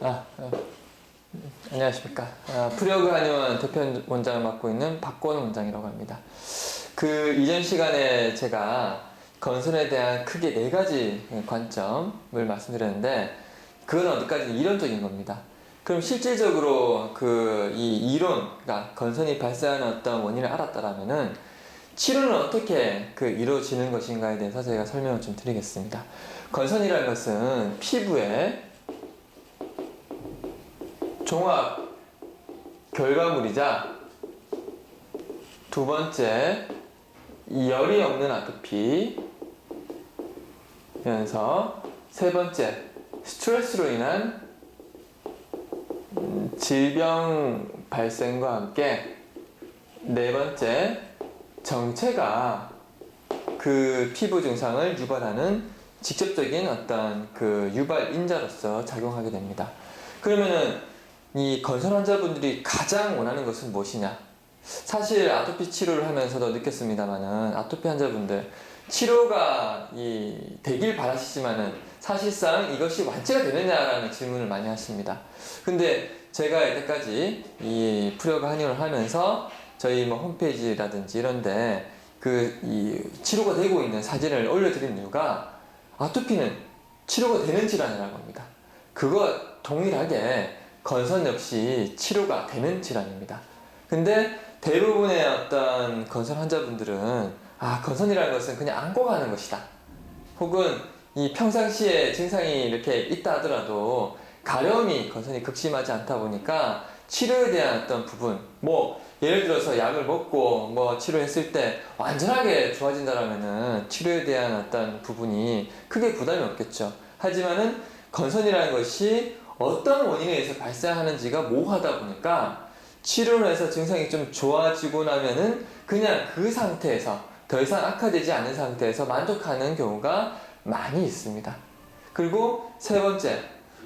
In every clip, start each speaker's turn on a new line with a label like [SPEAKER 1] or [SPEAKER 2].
[SPEAKER 1] 아, 어, 음, 안녕하십니까. 아, 프리어그 한의원 대표 원장을 맡고 있는 박권 원장이라고 합니다. 그 이전 시간에 제가 건선에 대한 크게 네 가지 관점을 말씀드렸는데 그건 어디까지 이론적인 겁니다. 그럼 실질적으로 그 이 이론, 그러니까 건선이 발생하는 어떤 원인을 알았다라면은 치료는 어떻게 그 이루어지는 것인가에 대해서 제가 설명을 좀 드리겠습니다. 건선이라는 것은 피부에 종합 결과물이자 두 번째 이 열이 없는 아토피 면서 세 번째 스트레스로 인한 음, 질병 발생과 함께 네 번째 정체가 그 피부 증상을 유발하는 직접적인 어떤 그 유발 인자로서 작용하게 됩니다. 그러면은 이 건설 환자분들이 가장 원하는 것은 무엇이냐? 사실 아토피 치료를 하면서도 느꼈습니다만은 아토피 환자분들 치료가 이 되길 바라시지만은 사실상 이것이 완치가 되느냐라는 질문을 많이 하십니다. 근데 제가 이때까지 이 프리어가 한의원을 하면서 저희 뭐 홈페이지라든지 이런데 그 이 치료가 되고 있는 사진을 올려드린 이유가 아토피는 치료가 되는 질환이라고 합니다. 그거 동일하게 건선 역시 치료가 되는 질환입니다. 근데 대부분의 어떤 건선 환자분들은 아 건선이라는 것은 그냥 안고 가는 것이다. 혹은 이 평상시에 증상이 이렇게 있다 하더라도 가려움이 건선이 극심하지 않다 보니까 치료에 대한 어떤 부분 뭐 예를 들어서 약을 먹고 뭐 치료했을 때 완전하게 좋아진다라면은 치료에 대한 어떤 부분이 크게 부담이 없겠죠. 하지만은 건선이라는 것이 어떤 원인에 의해서 발생하는지가 모호하다 보니까 치료를 해서 증상이 좀 좋아지고 나면은 그냥 그 상태에서 더 이상 악화되지 않은 상태에서 만족하는 경우가 많이 있습니다. 그리고 세 번째,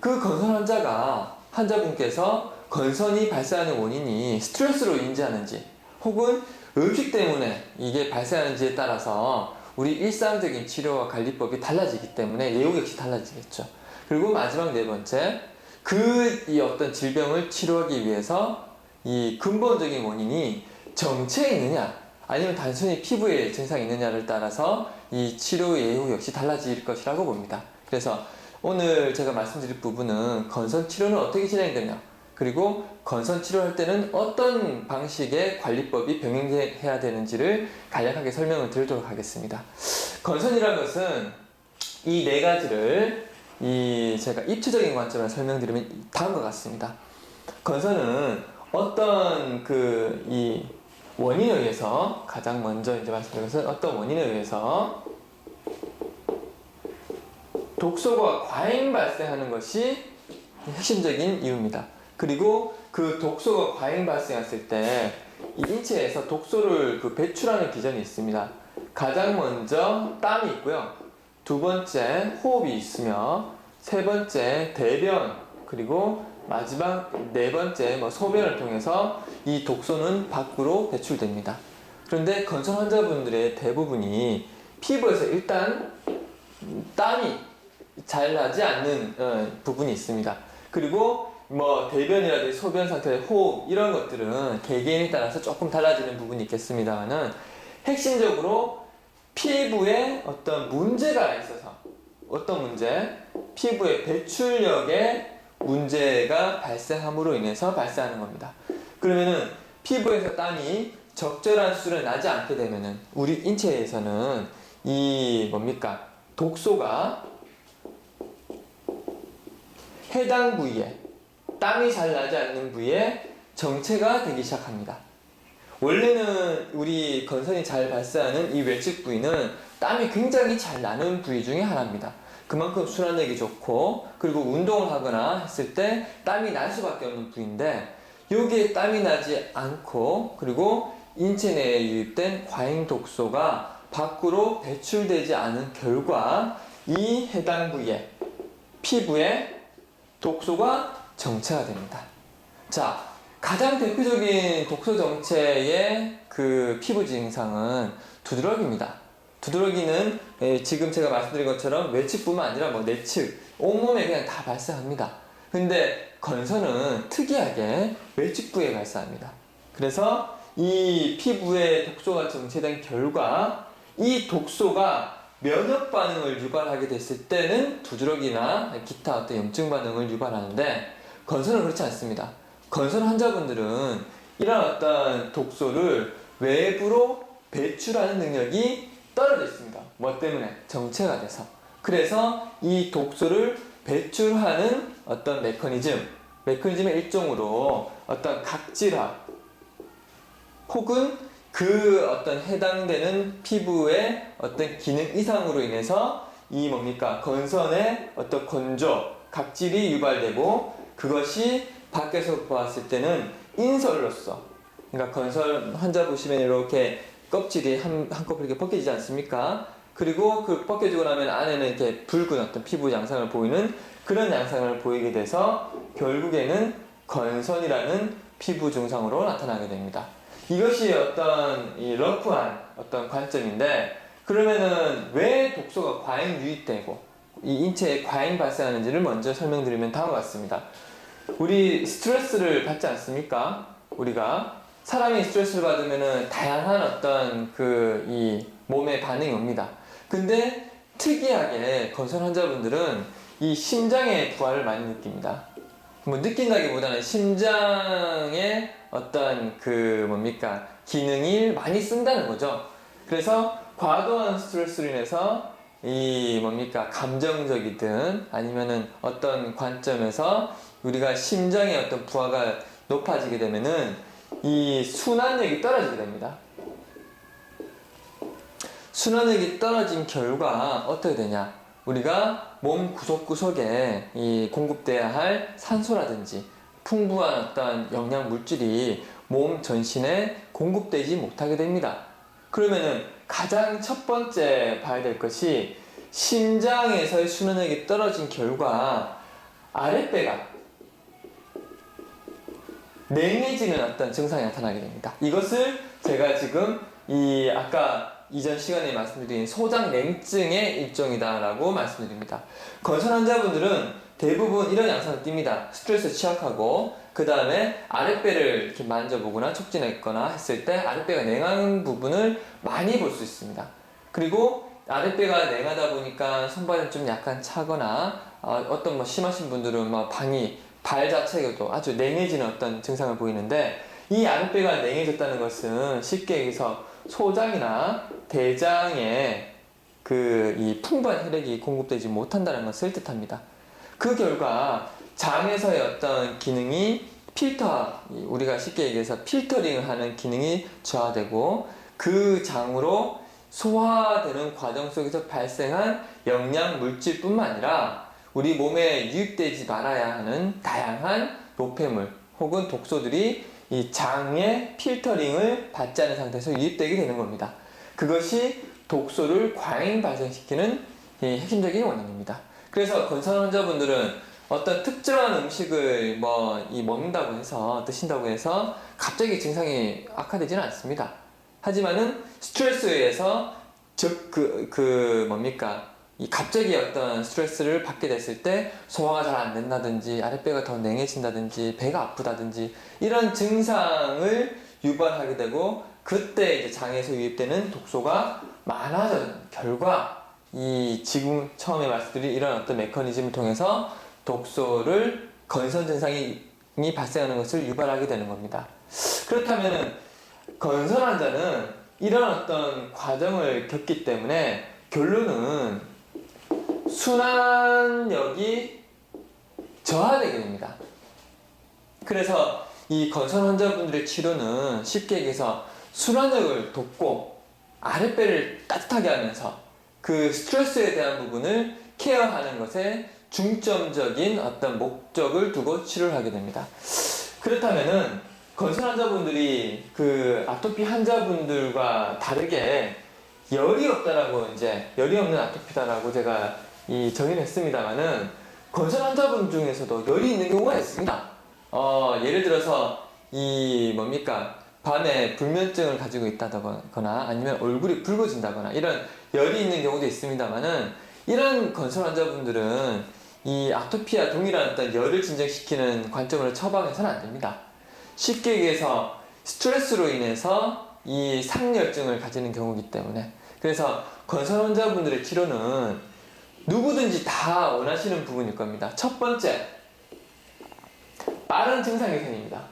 [SPEAKER 1] 그 건선 환자가 환자분께서 건선이 발생하는 원인이 스트레스로 인지하는지 혹은 음식 때문에 이게 발생하는지에 따라서 우리 일상적인 치료와 관리법이 달라지기 때문에 내용 역시 달라지겠죠. 그리고 마지막 네 번째, 그 이 어떤 질병을 치료하기 위해서 이 근본적인 원인이 정체에 있느냐 아니면 단순히 피부에 증상이 있느냐를 따라서 이 치료 예후 역시 달라질 것이라고 봅니다. 그래서 오늘 제가 말씀드릴 부분은 건선 치료는 어떻게 진행되냐 그리고 건선 치료할 때는 어떤 방식의 관리법이 병행해야 되는지를 간략하게 설명을 드리도록 하겠습니다. 건선이라는 것은 이 네 가지를 이 제가 입체적인 관점으로 설명드리면 다음과 같습니다. 건선은 어떤 그 이 원인에 의해서 가장 먼저 이제 말씀드린 것은 어떤 원인에 의해서 독소가 과잉 발생하는 것이 핵심적인 이유입니다. 그리고 그 독소가 과잉 발생했을 때이 인체에서 독소를 그 배출하는 기전이 있습니다. 가장 먼저 땀이 있고요. 두 번째 호흡이 있으며 세 번째 대변 그리고 마지막 네 번째 뭐 소변을 통해서 이 독소는 밖으로 배출됩니다. 그런데 건선 환자분들의 대부분이 피부에서 일단 땀이 잘 나지 않는 어, 부분이 있습니다. 그리고 뭐 대변이라든지 소변 상태, 호흡 이런 것들은 개개인에 따라서 조금 달라지는 부분이 있겠습니다만은 핵심적으로 피부에 어떤 문제가 있어서 어떤 문제? 피부의 배출력에 문제가 발생함으로 인해서 발생하는 겁니다. 그러면은 피부에서 땀이 적절한 수준에 나지 않게 되면은 우리 인체에서는 이 뭡니까 독소가 해당 부위에 땀이 잘 나지 않는 부위에 정체가 되기 시작합니다. 원래는 우리 건선이 잘 발생하는 이 외측 부위는 땀이 굉장히 잘 나는 부위 중에 하나입니다. 그만큼 순환력이 좋고 그리고 운동을 하거나 했을 때 땀이 날 수밖에 없는 부위인데 여기에 땀이 나지 않고 그리고 인체 내에 유입된 과잉 독소가 밖으로 배출되지 않은 결과 이 해당 부위에 피부에 독소가 정체가 됩니다. 자, 가장 대표적인 독소 정체의 그 피부 증상은 두드러기입니다. 두드러기는 에, 지금 제가 말씀드린 것처럼 외측뿐만 아니라 뭐 내측, 온몸에 그냥 다 발생합니다. 근데 건선은 특이하게 외측부에 발사합니다. 그래서 이 피부에 독소가 정체된 결과 이 독소가 면역 반응을 유발하게 됐을 때는 두드러기나 기타 어떤 염증 반응을 유발하는데 건선은 그렇지 않습니다. 건선 환자분들은 이런 어떤 독소를 외부로 배출하는 능력이 떨어져 있습니다. 뭐 때문에? 정체가 돼서. 그래서 이 독소를 배출하는 어떤 메커니즘, 메커니즘의 일종으로 어떤 각질화 혹은 그 어떤 해당되는 피부의 어떤 기능 이상으로 인해서 이 뭡니까 건선의 어떤 건조, 각질이 유발되고 그것이 밖에서 보았을 때는 인설로서 그러니까 건설 환자 보시면 이렇게 껍질이 한, 한꺼풀 이렇게 벗겨지지 않습니까? 그리고 그 벗겨지고 나면 안에는 이렇게 붉은 어떤 피부 양상을 보이는 그런 양상을 보이게 돼서 결국에는 건선이라는 피부 증상으로 나타나게 됩니다. 이것이 어떤 이 러프한 어떤 관점인데 그러면은 왜 독소가 과잉 유입되고 이 인체에 과잉 발생하는지를 먼저 설명드리면 다음과 같습니다. 우리 스트레스를 받지 않습니까? 우리가 사람이 스트레스를 받으면은 다양한 어떤 그 이 몸의 반응이 옵니다. 근데 특이하게 건설 환자분들은 이 심장의 부하를 많이 느낍니다. 뭐 느낀다기보다는 심장의 어떤 그 뭡니까 기능이 많이 쓴다는 거죠. 그래서 과도한 스트레스로 인해서 이 뭡니까 감정적이든 아니면은 어떤 관점에서 우리가 심장의 어떤 부하가 높아지게 되면은 이 순환력이 떨어지게 됩니다. 순환력이 떨어진 결과 어떻게 되냐? 우리가 몸 구석구석에 이 공급돼야 할 산소라든지 풍부한 어떤 영양 물질이 몸 전신에 공급되지 못하게 됩니다. 그러면은 가장 첫 번째 봐야 될 것이 심장에서의 순환력이 떨어진 결과 아랫배가 냉해지는 어떤 증상이 나타나게 됩니다. 이것을 제가 지금 이 아까 이전 시간에 말씀드린 소장 냉증의 일종이다라고 말씀드립니다. 건선 환자분들은 대부분 이런 양상을 띱니다. 스트레스 취약하고 그 다음에 아랫배를 이렇게 만져보거나 촉진했거나 했을 때 아랫배가 냉한 부분을 많이 볼 수 있습니다. 그리고 아랫배가 냉하다 보니까 손발은 좀 약간 차거나 어, 어떤 뭐 심하신 분들은 뭐 방이 발 자체가도 아주 냉해지는 어떤 증상을 보이는데 이 아랫배가 냉해졌다는 것은 쉽게 얘기해서 소장이나 대장에 그 이 풍부한 혈액이 공급되지 못한다는 것을 뜻합니다. 그 결과 장에서의 어떤 기능이 필터, 우리가 쉽게 얘기해서 필터링을 하는 기능이 저하되고 그 장으로 소화되는 과정 속에서 발생한 영양 물질뿐만 아니라 우리 몸에 유입되지 말아야 하는 다양한 노폐물 혹은 독소들이 이 장의 필터링을 받지 않은 상태에서 유입되게 되는 겁니다. 그것이 독소를 과잉 발생시키는 이 핵심적인 원인입니다. 그래서 건선 환자분들은 어떤 특정한 음식을 뭐 이 먹는다고 해서 드신다고 해서 갑자기 증상이 악화되지는 않습니다. 하지만은 스트레스에 의해서 즉그 그 뭡니까 이 갑자기 어떤 스트레스를 받게 됐을 때 소화가 잘 안 된다든지 아랫배가 더 냉해진다든지 배가 아프다든지 이런 증상을 유발하게 되고 그때 이제 장에서 유입되는 독소가 많아지는 결과 이 지금 처음에 말씀드린 이런 어떤 메커니즘을 통해서 독소를 건선 증상이 발생하는 것을 유발하게 되는 겁니다. 그렇다면 건선 환자는 이런 어떤 과정을 겪기 때문에 결론은 순환력이 저하되게 됩니다. 그래서 이 건선 환자분들의 치료는 쉽게 얘기해서 순환력을 돕고 아랫배를 따뜻하게 하면서 그 스트레스에 대한 부분을 케어하는 것에 중점적인 어떤 목적을 두고 치료를 하게 됩니다. 그렇다면은 건선 환자분들이 그 아토피 환자분들과 다르게 열이 없다라고 이제 열이 없는 아토피다라고 제가 이 정의를 했습니다만은 건선 환자분 중에서도 열이 있는 경우가 있습니다. 어, 예를 들어서 이 뭡니까 밤에 불면증을 가지고 있다거나 아니면 얼굴이 붉어진다거나 이런 열이 있는 경우도 있습니다만은 이런 건설 환자분들은 이 아토피와 동일한 어떤 열을 진정시키는 관점으로 처방해서는 안 됩니다. 쉽게 얘기해서 스트레스로 인해서 이 상열증을 가지는 경우이기 때문에 그래서 건설 환자분들의 치료는 누구든지 다 원하시는 부분일 겁니다. 첫 번째, 빠른 증상 개선입니다.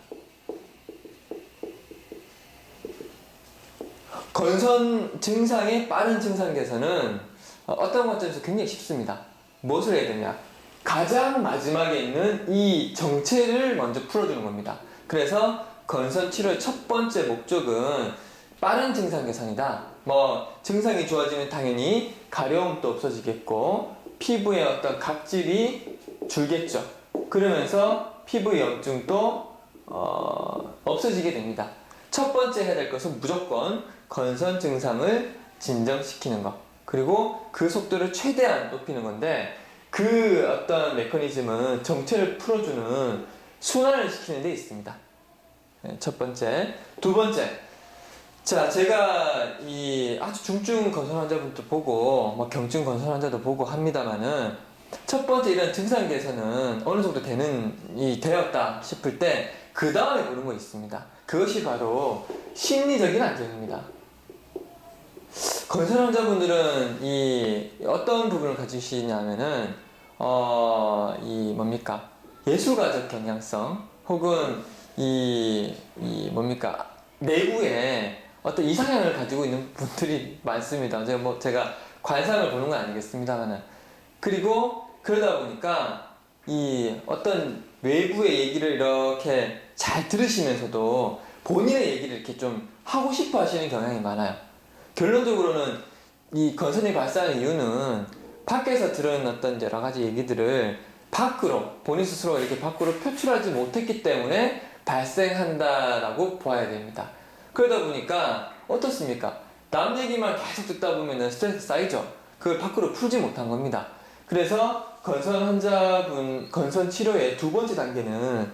[SPEAKER 1] 건선 증상의 빠른 증상 개선은 어, 어떤 관점에서 굉장히 쉽습니다. 무엇을 해야 되냐? 가장 마지막에 있는 이 정체를 먼저 풀어주는 겁니다. 그래서 건선 치료의 첫 번째 목적은 빠른 증상 개선이다. 뭐 증상이 좋아지면 당연히 가려움도 없어지겠고 피부의 어떤 각질이 줄겠죠. 그러면서 피부 염증도 어, 없어지게 됩니다. 첫 번째 해야 될 것은 무조건 건선 증상을 진정시키는 것. 그리고 그 속도를 최대한 높이는 건데 그 어떤 메커니즘은 정체를 풀어주는 순환을 시키는 데 있습니다. 네, 첫 번째. 두 번째. 자, 제가 이 아주 중증 건설 환자분도 보고, 뭐 경증 건설 환자도 보고 합니다만은, 첫 번째 이런 증상 개선은 어느 정도 되는, 이 되었다 싶을 때, 그 다음에 보는 거 있습니다. 그것이 바로 심리적인 안정입니다. 건설 환자분들은 이 어떤 부분을 가지시냐면은, 어, 이 뭡니까? 예술가적 경향성, 혹은 이, 이 뭡니까? 내부에 어떤 이상향을 가지고 있는 분들이 많습니다. 제가 뭐 제가 관상을 보는 건 아니겠습니다만은 그리고 그러다 보니까 이 어떤 외부의 얘기를 이렇게 잘 들으시면서도 본인의 얘기를 이렇게 좀 하고 싶어 하시는 경향이 많아요. 결론적으로는 이 건선이 발생하는 이유는 밖에서 들은 어떤 여러 가지 얘기들을 밖으로 본인 스스로 이렇게 밖으로 표출하지 못했기 때문에 발생한다라고 보아야 됩니다. 그러다 보니까 어떻습니까? 남 얘기만 계속 듣다 보면 스트레스 쌓이죠. 그걸 밖으로 풀지 못한 겁니다. 그래서 건선 환자분 건선 치료의 두 번째 단계는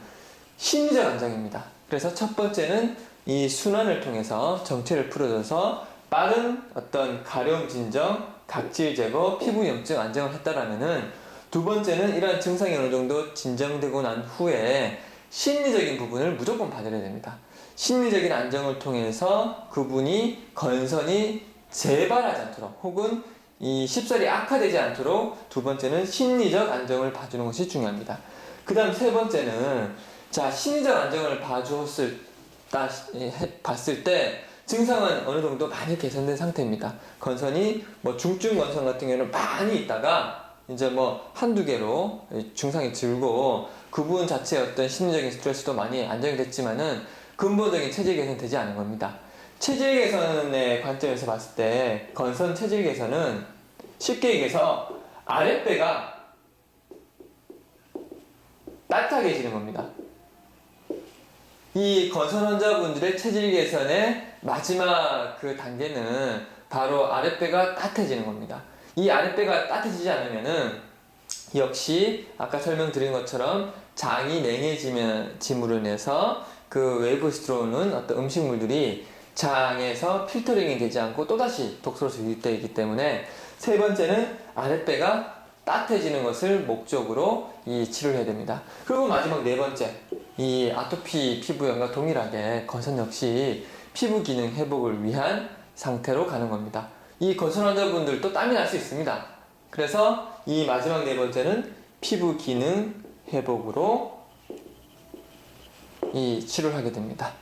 [SPEAKER 1] 심리적 안정입니다. 그래서 첫 번째는 이 순환을 통해서 정체를 풀어줘서 빠른 어떤 가려움 진정, 각질 제거, 피부 염증 안정을 했다라면은 두 번째는 이러한 증상이 어느 정도 진정되고 난 후에 심리적인 부분을 무조건 받아야 됩니다. 심리적인 안정을 통해서 그분이 건선이 재발하지 않도록 혹은 이 십살이 악화되지 않도록 두 번째는 심리적 안정을 봐주는 것이 중요합니다. 그 다음 세 번째는 자 심리적 안정을 봐주었을 따, 해- 봤을 때 증상은 어느 정도 많이 개선된 상태입니다. 건선이 뭐 중증 건선 같은 경우는 많이 있다가 이제 뭐 한두 개로 증상이 줄고 그분 자체의 어떤 심리적인 스트레스도 많이 안정이 됐지만은 근본적인 체질 개선 되지 않은 겁니다. 체질 개선의 관점에서 봤을 때 건선 체질 개선은 쉽게 얘기해서 아랫배가 따뜻하게지는 겁니다. 이 건선 환자분들의 체질 개선의 마지막 그 단계는 바로 아랫배가 따뜻해지는 겁니다. 이 아랫배가 따뜻해지지 않으면은 역시 아까 설명드린 것처럼 장이 냉해지면 짐으로 인해서 그 외부에서 들어오는 어떤 음식물들이 장에서 필터링이 되지 않고 또다시 독소로서 유입되기 때문에 세 번째는 아랫배가 따뜻해지는 것을 목적으로 이 치료를 해야 됩니다. 그리고 마지막 네 번째, 이 아토피 피부염과 동일하게 건선 역시 피부 기능 회복을 위한 상태로 가는 겁니다. 이 건선 환자분들도 땀이 날 수 있습니다. 그래서 이 마지막 네 번째는 피부 기능 회복으로 이 치료를 하게 됩니다.